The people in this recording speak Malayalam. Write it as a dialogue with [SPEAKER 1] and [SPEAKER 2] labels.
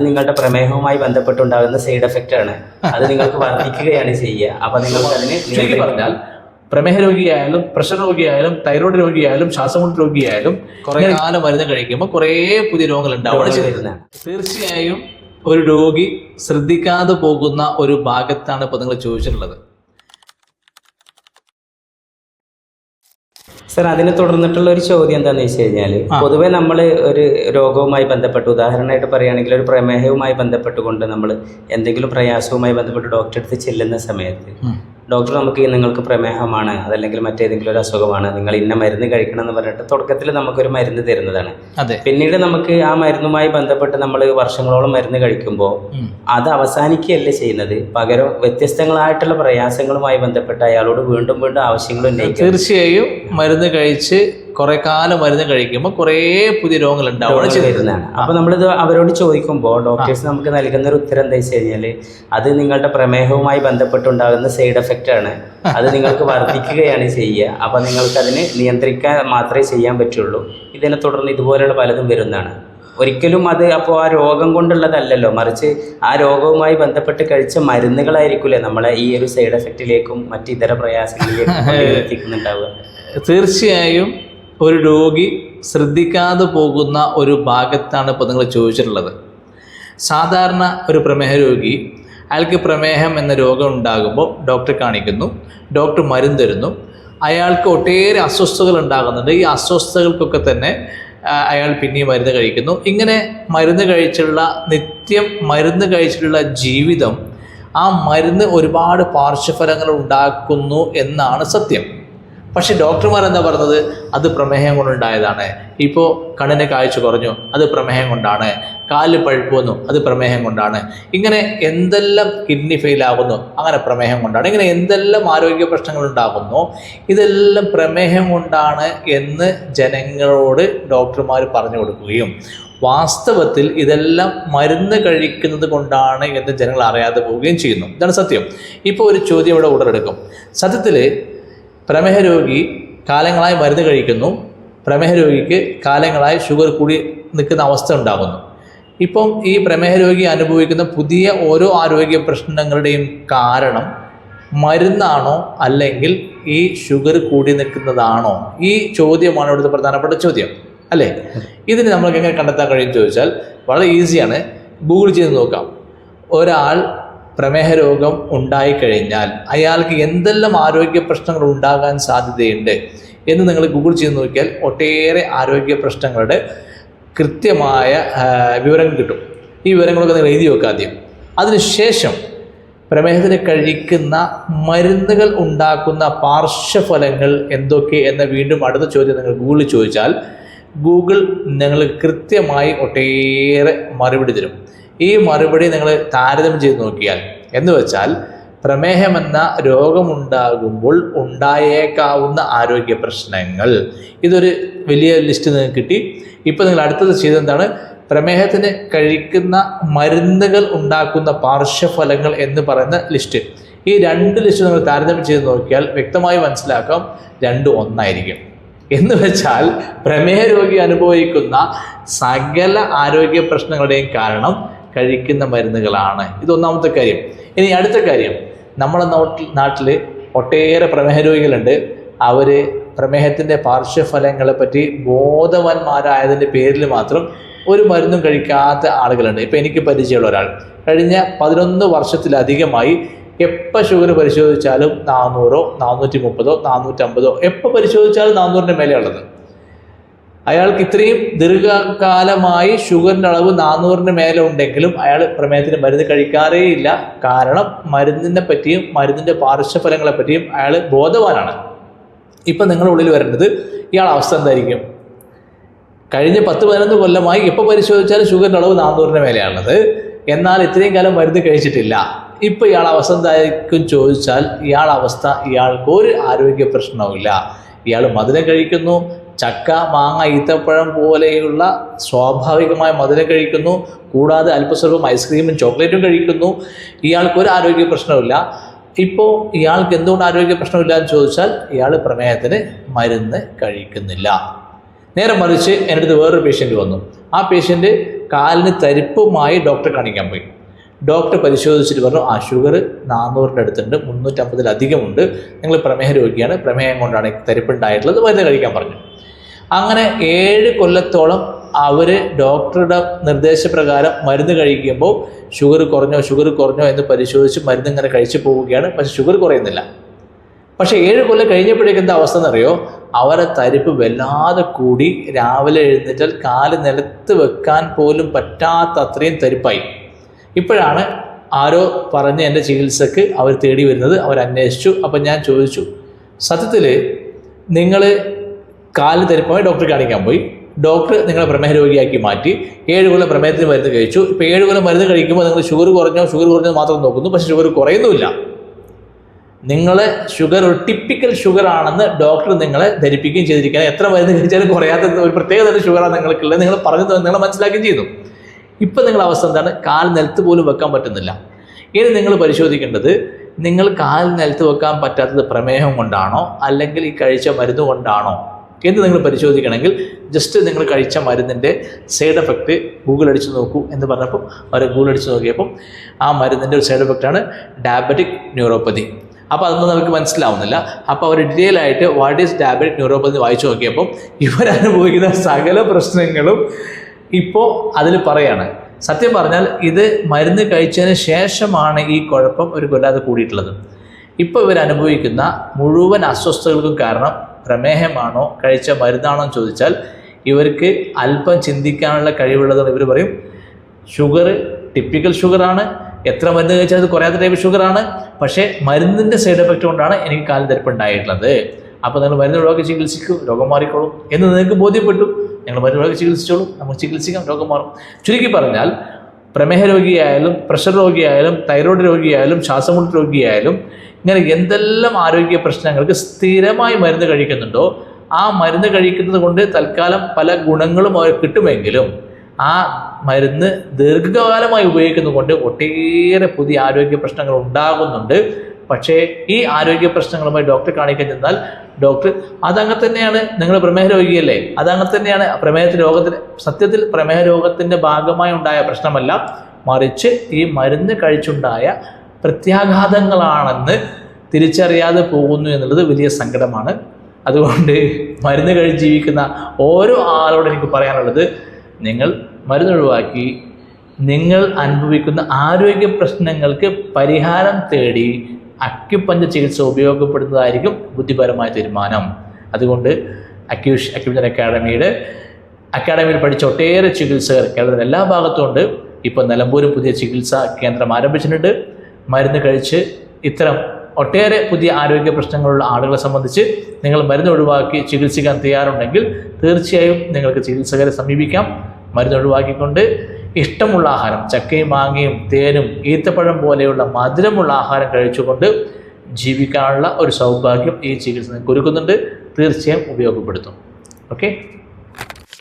[SPEAKER 1] നിങ്ങളുടെ പ്രമേഹവുമായി ബന്ധപ്പെട്ടുണ്ടാകുന്ന സൈഡ് എഫക്റ്റ് ആണ്. അത് നിങ്ങൾക്ക് വർദ്ധിക്കുകയാണ് ചെയ്യുക. അപ്പൊ നിങ്ങൾക്ക് അതിന്
[SPEAKER 2] ചുരുക്കി പറഞ്ഞാൽ പ്രമേഹ രോഗിയായാലും പ്രഷർ രോഗിയായാലും തൈറോയ്ഡ് രോഗിയായാലും ശ്വാസമുട്ട് രോഗിയായാലും കുറെ കാലം മരുന്ന് കഴിക്കുമ്പോൾ കുറേ പുതിയ രോഗങ്ങൾ ഉണ്ടാവുകയാണ് തീർച്ചയായും ഒരു രോഗി ശ്രദ്ധിക്കാതെ പോകുന്ന ഒരു ഭാഗത്താണ് ഇപ്പൊ നിങ്ങൾ ചോദിച്ചിട്ടുള്ളത്.
[SPEAKER 1] സർ അതിനെ തുടർന്നിട്ടുള്ള ഒരു ചോദ്യം എന്താണെന്ന് വെച്ച് കഴിഞ്ഞാൽ പൊതുവെ നമ്മൾ ഒരു രോഗവുമായി ബന്ധപ്പെട്ട് ഉദാഹരണമായിട്ട് പറയുകയാണെങ്കിൽ ഒരു പ്രമേഹവുമായി ബന്ധപ്പെട്ടുകൊണ്ട് നമ്മൾ എന്തെങ്കിലും പ്രയാസവുമായി ബന്ധപ്പെട്ട് ഡോക്ടറെ അടുത്ത് ചെല്ലുന്ന സമയത്ത് ഡോക്ടർ നമുക്ക് നിങ്ങൾക്ക് പ്രമേഹമാണ് അതല്ലെങ്കിൽ മറ്റേതെങ്കിലും ഒരു അസുഖമാണ് നിങ്ങൾ ഇന്ന മരുന്ന് കഴിക്കണം എന്ന് പറഞ്ഞിട്ട് തുടക്കത്തിൽ നമുക്കൊരു മരുന്ന് തരുന്നതാണ്.
[SPEAKER 2] അതെ.
[SPEAKER 1] പിന്നീട് നമുക്ക് ആ മരുന്നുമായി ബന്ധപ്പെട്ട് നമ്മൾ വർഷങ്ങളോളം മരുന്ന് കഴിക്കുമ്പോൾ അത് അവസാനിക്കുകയല്ല ചെയ്യുന്നത്? പകരം വ്യത്യസ്തങ്ങളായിട്ടുള്ള പ്രയാസങ്ങളുമായി ബന്ധപ്പെട്ട് അയാളോട് വീണ്ടും വീണ്ടും ആവശ്യങ്ങൾ ഉന്നയിക്കും
[SPEAKER 2] തീർച്ചയായും മരുന്ന് കഴിച്ച് കുറെ കാലം മരുന്ന് കഴിക്കുമ്പോൾ കുറേ പുതിയ രോഗങ്ങൾ ഉണ്ടാവുകയാണ്
[SPEAKER 1] രോഗങ്ങൾ
[SPEAKER 2] ചെയ്യുന്നത്
[SPEAKER 1] വരുന്നതാണ്. അപ്പൊ നമ്മളിത് അവരോട് ചോദിക്കുമ്പോൾ ഡോക്ടേഴ്സ് നമുക്ക് നൽകുന്ന ഒരു ഉത്തരം എന്താ വെച്ച് കഴിഞ്ഞാൽ അത് നിങ്ങളുടെ പ്രമേഹവുമായി ബന്ധപ്പെട്ടുണ്ടാകുന്ന സൈഡ് എഫക്റ്റ് ആണ്. അത് നിങ്ങൾക്ക് വർദ്ധിക്കുകയാണ് ചെയ്യുക. അപ്പൊ നിങ്ങൾക്ക് അതിനെ നിയന്ത്രിക്കാൻ മാത്രമേ ചെയ്യാൻ പറ്റുള്ളൂ. ഇതിനെ തുടർന്ന് ഇതുപോലെയുള്ള പലതും വരുന്നതാണ്. ഒരിക്കലും അത് അപ്പോൾ ആ രോഗം കൊണ്ടുള്ളതല്ലല്ലോ. മറിച്ച് ആ രോഗവുമായി ബന്ധപ്പെട്ട് കഴിച്ച മരുന്നുകളായിരിക്കില്ലേ നമ്മളെ ഈ ഒരു സൈഡ് എഫക്റ്റിലേക്കും മറ്റു ഇതര പ്രയാസങ്ങളിലേക്കും എത്തിക്കുന്നുണ്ടാവുക.
[SPEAKER 2] തീർച്ചയായും ഒരു രോഗി ശ്രദ്ധിക്കാതെ പോകുന്ന ഒരു ഭാഗത്താണ് ഇപ്പോൾ നിങ്ങൾ ചോദിച്ചിട്ടുള്ളത്. സാധാരണ ഒരു പ്രമേഹ രോഗി അയാൾക്ക് പ്രമേഹം എന്ന രോഗം ഉണ്ടാകുമ്പോൾ ഡോക്ടറെ കാണിക്കുന്നു ഡോക്ടർ മരുന്ന് തരുന്നു. അയാൾക്ക് ഒട്ടേറെ അസ്വസ്ഥതകൾ ഉണ്ടാകുന്നുണ്ട്. ഈ അസ്വസ്ഥതകൾക്കൊക്കെ തന്നെ അയാൾ പിന്നെയും മരുന്ന് കഴിക്കുന്നു. ഇങ്ങനെ മരുന്ന് കഴിച്ചുള്ള നിത്യം മരുന്ന് കഴിച്ചിട്ടുള്ള ജീവിതം ആ മരുന്ന് ഒരുപാട് പാർശ്വഫലങ്ങൾ ഉണ്ടാക്കുന്നു എന്നാണ് സത്യം. പക്ഷെ ഡോക്ടർമാർ എന്താ പറഞ്ഞത്? അത് പ്രമേഹം കൊണ്ടുണ്ടായതാണ്. ഇപ്പോൾ കണ്ണിന് കാഴ്ച കുറഞ്ഞു. അത് പ്രമേഹം കൊണ്ടാണ്. കാൽ പഴുപ്പ് വന്നു. അത് പ്രമേഹം കൊണ്ടാണ്. ഇങ്ങനെ എന്തെല്ലാം കിഡ്നി ഫെയിൽ ആകുന്നു അങ്ങനെ പ്രമേഹം കൊണ്ടാണ്. ഇങ്ങനെ എന്തെല്ലാം ആരോഗ്യ പ്രശ്നങ്ങൾ ഉണ്ടാകുന്നു ഇതെല്ലാം പ്രമേഹം കൊണ്ടാണ് എന്ന് ജനങ്ങളോട് ഡോക്ടർമാർ പറഞ്ഞു കൊടുക്കുകയും വാസ്തവത്തിൽ ഇതെല്ലാം മരുന്ന് കഴിക്കുന്നത് കൊണ്ടാണ് എന്ന് ജനങ്ങൾ അറിയാതെ പോവുകയും ചെയ്യുന്നു. ഇതാണ് സത്യം. ഇപ്പോൾ ഒരു ചോദ്യം ഇവിടെ ഉടലെടുക്കും. സത്യത്തിൽ പ്രമേഹ രോഗി കാലങ്ങളായി മരുന്ന് കഴിക്കുന്നു. പ്രമേഹ രോഗിക്ക് കാലങ്ങളായി ഷുഗർ കൂടി നിൽക്കുന്ന അവസ്ഥ ഉണ്ടാകുന്നു. ഇപ്പം ഈ പ്രമേഹ രോഗി അനുഭവിക്കുന്ന പുതിയ ഓരോ ആരോഗ്യ പ്രശ്നങ്ങളുടെയും കാരണം മരുന്നാണോ അല്ലെങ്കിൽ ഈ ഷുഗർ കൂടി നിൽക്കുന്നതാണോ? ഈ ചോദ്യമാണ് ഇവിടുത്തെ പ്രധാനപ്പെട്ട ചോദ്യം. അല്ലേ? ഇതിന് നമ്മൾക്ക് എങ്ങനെ കണ്ടെത്താൻ കഴിയും ചോദിച്ചാൽ വളരെ ഈസിയാണ് ഗൂഗിൾ ചെയ്ത് നോക്കാം. ഒരാൾ പ്രമേഹ രോഗം ഉണ്ടായിക്കഴിഞ്ഞാൽ അയാൾക്ക് എന്തെല്ലാം ആരോഗ്യ പ്രശ്നങ്ങൾ ഉണ്ടാകാൻ സാധ്യതയുണ്ട് എന്ന് നിങ്ങൾ ഗൂഗിൾ ചെയ്ത് നോക്കിയാൽ ഒട്ടേറെ ആരോഗ്യ പ്രശ്നങ്ങളുടെ കൃത്യമായ വിവരങ്ങൾ കിട്ടും. ഈ വിവരങ്ങളൊക്കെ നിങ്ങൾ എഴുതി വെക്കുക ആദ്യം. അതിനുശേഷം പ്രമേഹത്തിന് കഴിക്കുന്ന മരുന്നുകൾ ഉണ്ടാക്കുന്ന പാർശ്വഫലങ്ങൾ എന്തൊക്കെ എന്ന വീണ്ടും അടുത്ത ചോദ്യം നിങ്ങൾ ഗൂഗിളിൽ ചോദിച്ചാൽ ഗൂഗിൾ നിങ്ങൾ കൃത്യമായി ഒട്ടേറെ മറുപടി തരും. ഈ മറുപടി നിങ്ങൾ താരതമ്യം ചെയ്ത് നോക്കിയാൽ. എന്ന് വെച്ചാൽ പ്രമേഹമെന്ന രോഗമുണ്ടാകുമ്പോൾ ഉണ്ടായേക്കാവുന്ന ആരോഗ്യ പ്രശ്നങ്ങൾ. ഇതൊരു വലിയ ലിസ്റ്റ് നിങ്ങൾക്ക് കിട്ടി. ഇപ്പോൾ നിങ്ങൾ അടുത്തത് ചെയ്തെന്താണ് പ്രമേഹത്തിന് കഴിക്കുന്ന മരുന്നുകൾ ഉണ്ടാക്കുന്ന പാർശ്വഫലങ്ങൾ എന്ന് പറയുന്ന ലിസ്റ്റ്. ഈ രണ്ട് ലിസ്റ്റ് നിങ്ങൾ താരതമ്യം ചെയ്ത് നോക്കിയാൽ വ്യക്തമായി മനസ്സിലാക്കാം രണ്ടും ഒന്നായിരിക്കും. എന്ന് വെച്ചാൽ പ്രമേഹ രോഗി അനുഭവിക്കുന്ന സകല ആരോഗ്യ പ്രശ്നങ്ങളുടെയും കാരണം കഴിക്കുന്ന മരുന്നുകളാണ്. ഇത് ഒന്നാമത്തെ കാര്യം. ഇനി അടുത്ത കാര്യം. നമ്മുടെ നാട്ടിൽ നാട്ടിൽ ഒട്ടേറെ പ്രമേഹ രോഗികളുണ്ട് അവർ പ്രമേഹത്തിന്റെ പാർശ്വഫലങ്ങളെ പറ്റി ബോധവാന്മാരായതിന്റെ പേരിൽ മാത്രം ഒരു മരുന്നും കഴിക്കാത്ത ആളുകളുണ്ട്. ഇപ്പം എനിക്ക് പരിചയമുള്ള ഒരാൾ. കഴിഞ്ഞ പതിനൊന്ന് വർഷത്തിലധികമായി എപ്പോൾ ഷുഗർ പരിശോധിച്ചാലും നാനൂറോ നാനൂറ്റി മുപ്പതോ നാനൂറ്റമ്പതോ എപ്പോൾ പരിശോധിച്ചാലും നാനൂറിന്റെ മേലെയുള്ളത് അയാൾക്ക് ഇത്രയും ദീർഘകാലമായി ഷുഗറിന്റെ അളവ് നാനൂറിന് മേലെ ഉണ്ടെങ്കിലും അയാൾ പ്രമേഹത്തിന് മരുന്ന് കഴിക്കാറേ ഇല്ല കാരണം മരുന്നിനെ പറ്റിയും മരുന്നിന്റെ പാർശ്വഫലങ്ങളെ പറ്റിയും അയാൾ ബോധവാനാണ്. ഇപ്പം നിങ്ങളുടെ ഉള്ളിൽ വരേണ്ടത് ഇയാൾ അവസ്ഥ എന്തായിരിക്കും? കഴിഞ്ഞ പത്ത് പതിനൊന്ന് കൊല്ലമായി ഇപ്പം പരിശോധിച്ചാൽ ഷുഗറിന്റെ അളവ് നാനൂറിന് മേലെയാണത് എന്നാൽ ഇത്രയും കാലം മരുന്ന് കഴിച്ചിട്ടില്ല. ഇപ്പം ഇയാൾ അവസ്ഥ എന്തായിരിക്കും ചോദിച്ചാൽ ഇയാൾ അവസ്ഥ ഇയാൾക്ക് ഒരു ആരോഗ്യ പ്രശ്നവുമില്ല. ഇയാൾ മധുരം കഴിക്കുന്നു ചക്ക മാങ്ങ ഈത്തപ്പഴം പോലെയുള്ള സ്വാഭാവികമായ മധുരം കഴിക്കുന്നു. കൂടാതെ അല്പസ്വല്പം ഐസ്ക്രീമും ചോക്ലേറ്റും കഴിക്കുന്നു. ഇയാൾക്കൊരു ആരോഗ്യ പ്രശ്നമില്ല ഇപ്പോൾ ഇയാൾക്ക് എന്തുകൊണ്ട് ആരോഗ്യ പ്രശ്നമില്ല എന്ന് ചോദിച്ചാൽ ഇയാൾ പ്രമേഹത്തിന് മരുന്ന് കഴിക്കുന്നില്ല. നേരെ മറിച്ച് എന്റെ അടുത്ത് വേറൊരു പേഷ്യന്റ് വന്നു. ആ പേഷ്യന്റ് കാലിന് തരിപ്പുമായി ഡോക്ടറെ കാണിക്കാൻ പോയി. ഡോക്ടർ പരിശോധിച്ചിട്ട് പറഞ്ഞു ആ ഷുഗർ നാനൂറിന്റെ അടുത്തുണ്ട് മുന്നൂറ്റമ്പതിലധികമുണ്ട്. നിങ്ങൾ പ്രമേഹ രോഗിയാണ്. പ്രമേഹം കൊണ്ടാണ് തരിപ്പുണ്ടായിട്ടുള്ളത് മരുന്ന് കഴിക്കാൻ പറഞ്ഞു. അങ്ങനെ ഏഴ് കൊല്ലത്തോളം അവർ ഡോക്ടറുടെ നിർദ്ദേശപ്രകാരം മരുന്ന് കഴിക്കുമ്പോൾ ഷുഗർ കുറഞ്ഞോ ഷുഗർ കുറഞ്ഞോ എന്ന് പരിശോധിച്ച് മരുന്ന് ഇങ്ങനെ കഴിച്ചു പോവുകയാണ്. പക്ഷെ ഷുഗർ കുറയുന്നില്ല. പക്ഷെ ഏഴ് കൊല്ലം കഴിഞ്ഞപ്പോഴേക്കും എന്താ അവസ്ഥ എന്നറിയോ? അവരെ തരിപ്പ് വല്ലാതെ കൂടി രാവിലെ എഴുന്നേറ്റാൽ കാൽ നിലത്ത് വെക്കാൻ പോലും പറ്റാത്ത അത്രയും തരിപ്പായി. ഇപ്പോഴാണ് ആരോ പറഞ്ഞ് എന്റെ ചികിത്സക്ക് അവർ തേടി വരുന്നത്. അവർ അന്വേഷിച്ചു. അപ്പം ഞാൻ ചോദിച്ചു സത്യത്തിൽ നിങ്ങൾ കാൽ തരിപ്പമായി ഡോക്ടറെ കാണിക്കാൻ പോയി. ഡോക്ടർ നിങ്ങളെ പ്രമേഹ രോഗിയാക്കി മാറ്റി. ഏഴ് കൊല്ലം പ്രമേഹത്തിന് മരുന്ന് കഴിച്ചു. ഇപ്പോൾ ഏഴ് കൊല്ലം മരുന്ന് കഴിക്കുമ്പോൾ നിങ്ങൾ ഷുഗർ കുറഞ്ഞോ ഷുഗർ കുറഞ്ഞോ മാത്രം നോക്കുന്നു. പക്ഷേ ഷുഗർ കുറയുന്നുമില്ല. നിങ്ങളെ ഷുഗർ ഒരു ടിപ്പിക്കൽ ഷുഗർ ആണെന്ന് ഡോക്ടർ നിങ്ങളെ ധരിപ്പിക്കുകയും ചെയ്തിരിക്കുകയാണ്. എത്ര മരുന്ന് കഴിച്ചാലും കുറയാത്ത ഒരു പ്രത്യേക തരം ഷുഗറാണ് നിങ്ങൾക്കുള്ളത്. നിങ്ങൾ പറഞ്ഞു നിങ്ങളെ നിങ്ങൾ മനസ്സിലാക്കുകയും ചെയ്തു ഇപ്പം നിങ്ങളുടെ അവസ്ഥ എന്താണ്? കാൽ നിലത്ത് പോലും വെക്കാൻ പറ്റുന്നില്ല. ഇനി നിങ്ങൾ പരിശോധിക്കേണ്ടത് നിങ്ങൾ കാൽ നിലത്ത് വെക്കാൻ പറ്റാത്തത് പ്രമേഹം കൊണ്ടാണോ? അല്ലെങ്കിൽ ഈ കഴിച്ച മരുന്ന് കൊണ്ടാണോ? എന്ന് നിങ്ങൾ പരിശോധിക്കണമെങ്കിൽ ജസ്റ്റ് നിങ്ങൾ കഴിച്ച മരുന്നിന്റെ സൈഡ് എഫക്റ്റ് ഗൂഗിൾ അടിച്ച് നോക്കൂ എന്ന് പറഞ്ഞപ്പോൾ അവരെ ഗൂഗിൾ അടിച്ച് നോക്കിയപ്പം ആ മരുന്നിന്റെ ഒരു സൈഡ് എഫക്റ്റാണ് ഡയബറ്റിക് ന്യൂറോപ്പതി അപ്പോൾ അതൊന്നും നമുക്ക് മനസ്സിലാവുന്നില്ല. അപ്പോൾ അവർ ഡീറ്റെയിൽ ആയിട്ട് വാട്ട് ഈസ് ഡയബറ്റിക് ന്യൂറോപ്പതി വായിച്ചു നോക്കിയപ്പം ഇവരനുഭവിക്കുന്ന സകല പ്രശ്നങ്ങളും ഇപ്പോൾ അതിൽ പറയാണ്. സത്യം പറഞ്ഞാൽ ഇത് മരുന്ന് കഴിച്ചതിന് ശേഷമാണ് ഈ കുഴപ്പം ഒരു കൊല്ലാതെ കൂടിയിട്ടുള്ളത്. ഇപ്പോൾ ഇവർ അനുഭവിക്കുന്ന മുഴുവൻ അസ്വസ്ഥതകൾക്കും കാരണം പ്രമേഹമാണോ കഴിച്ച മരുന്നാണോ എന്ന് ചോദിച്ചാൽ ഇവർക്ക് അല്പം ചിന്തിക്കാനുള്ള കഴിവുള്ളതെന്ന് ഇവർ പറയും ഷുഗർ ടിപ്പിക്കൽ ഷുഗറാണ് എത്ര മരുന്ന് കഴിച്ചാൽ അത് കുറയാത്ത ടൈപ്പ് ഷുഗറാണ് പക്ഷേ മരുന്നിന്റെ സൈഡ് എഫക്റ്റ് കൊണ്ടാണ് എനിക്ക് കാലിൽ തരിപ്പുണ്ടായിട്ടുള്ളത് അപ്പോൾ നിങ്ങൾ മരുന്ന് ഒഴിവാക്കി ചികിത്സിക്കൂ രോഗം മാറിക്കോളും എന്ന് നിങ്ങൾക്ക് ബോധ്യപ്പെട്ടു. ഞങ്ങൾ മരുന്ന് ഒഴിവാക്കി ചികിത്സിച്ചോളൂ നമുക്ക് ചികിത്സിക്കാം രോഗം മാറും. ചുരുക്കി പറഞ്ഞാൽ പ്രമേഹ രോഗിയായാലും പ്രഷർ രോഗിയായാലും തൈറോയ്ഡ് രോഗിയായാലും ശ്വാസമുട്ട് രോഗിയായാലും ഇങ്ങനെ എന്തെല്ലാം ആരോഗ്യ പ്രശ്നങ്ങൾക്ക് സ്ഥിരമായി മരുന്ന് കഴിക്കുന്നുണ്ടോ ആ മരുന്ന് കഴിക്കുന്നത് കൊണ്ട് തൽക്കാലം പല ഗുണങ്ങളും അവർ കിട്ടുമെങ്കിലും ആ മരുന്ന് ദീർഘകാലമായി ഉപയോഗിക്കുന്നത് കൊണ്ട് ഒട്ടേറെ പുതിയ ആരോഗ്യ പ്രശ്നങ്ങൾ ഉണ്ടാകുന്നുണ്ട്. പക്ഷേ ഈ ആരോഗ്യ പ്രശ്നങ്ങളുമായി ഡോക്ടറെ കാണിക്കാൻ ചെന്നാൽ ഡോക്ടർ അതങ്ങനെ തന്നെയാണ് നിങ്ങൾ പ്രമേഹ രോഗിയല്ലേ? അതങ്ങനെ തന്നെയാണ് പ്രമേഹ രോഗത്തിന് സത്യത്തിൽ പ്രമേഹ രോഗത്തിന്റെ ഭാഗമായി ഉണ്ടായ പ്രശ്നമല്ല. മറിച്ച് ഈ മരുന്ന് കഴിച്ചുണ്ടായ പ്രത്യാഘാതങ്ങളാണെന്ന് തിരിച്ചറിയാതെ പോകുന്നു എന്നുള്ളത് വലിയ സങ്കടമാണ്. അതുകൊണ്ട് മരുന്ന് കഴിച്ച് ജീവിക്കുന്ന ഓരോ ആളോട് എനിക്ക് പറയാനുള്ളത് നിങ്ങൾ മരുന്ന് ഒഴിവാക്കി നിങ്ങൾ അനുഭവിക്കുന്ന ആരോഗ്യ പ്രശ്നങ്ങൾക്ക് പരിഹാരം തേടി അക്യുപഞ്ച ചികിത്സ ഉപയോഗപ്പെടുന്നതായിരിക്കും ബുദ്ധിപരമായ തീരുമാനം. അതുകൊണ്ട് അക്യൂഷ് അക്യുപഞ്ചർ അക്കാഡമിയുടെ അക്കാഡമിയിൽ പഠിച്ച ഒട്ടേറെ ചികിത്സകർ കേരളത്തിലെ എല്ലാ ഭാഗത്തും ഉണ്ട്. ഇപ്പോൾ നിലമ്പൂരും പുതിയ ചികിത്സാ കേന്ദ്രം ആരംഭിച്ചിട്ടുണ്ട്. മരുന്ന് കഴിച്ച് ഇത്തരം ഒട്ടേറെ പുതിയ ആരോഗ്യ പ്രശ്നങ്ങളുള്ള ആളുകളെ സംബന്ധിച്ച് നിങ്ങൾ മരുന്ന് ഒഴിവാക്കി ചികിത്സിക്കാൻ തയ്യാറുണ്ടെങ്കിൽ തീർച്ചയായും നിങ്ങൾക്ക് ചികിത്സകരെ സമീപിക്കാം. മരുന്ന് ഒഴിവാക്കിക്കൊണ്ട് ഇഷ്ടമുള്ള ആഹാരം ചക്കയും മാങ്ങയും തേനും ഈത്തപ്പഴം പോലെയുള്ള മധുരമുള്ള ആഹാരം കഴിച്ചുകൊണ്ട് ജീവിക്കാനുള്ള ഒരു സൗഭാഗ്യം ഈ ചികിത്സ നിങ്ങൾക്ക് ഒരുക്കുന്നുണ്ട്. തീർച്ചയായും ഉപയോഗപ്പെടുത്തും. ഓക്കെ?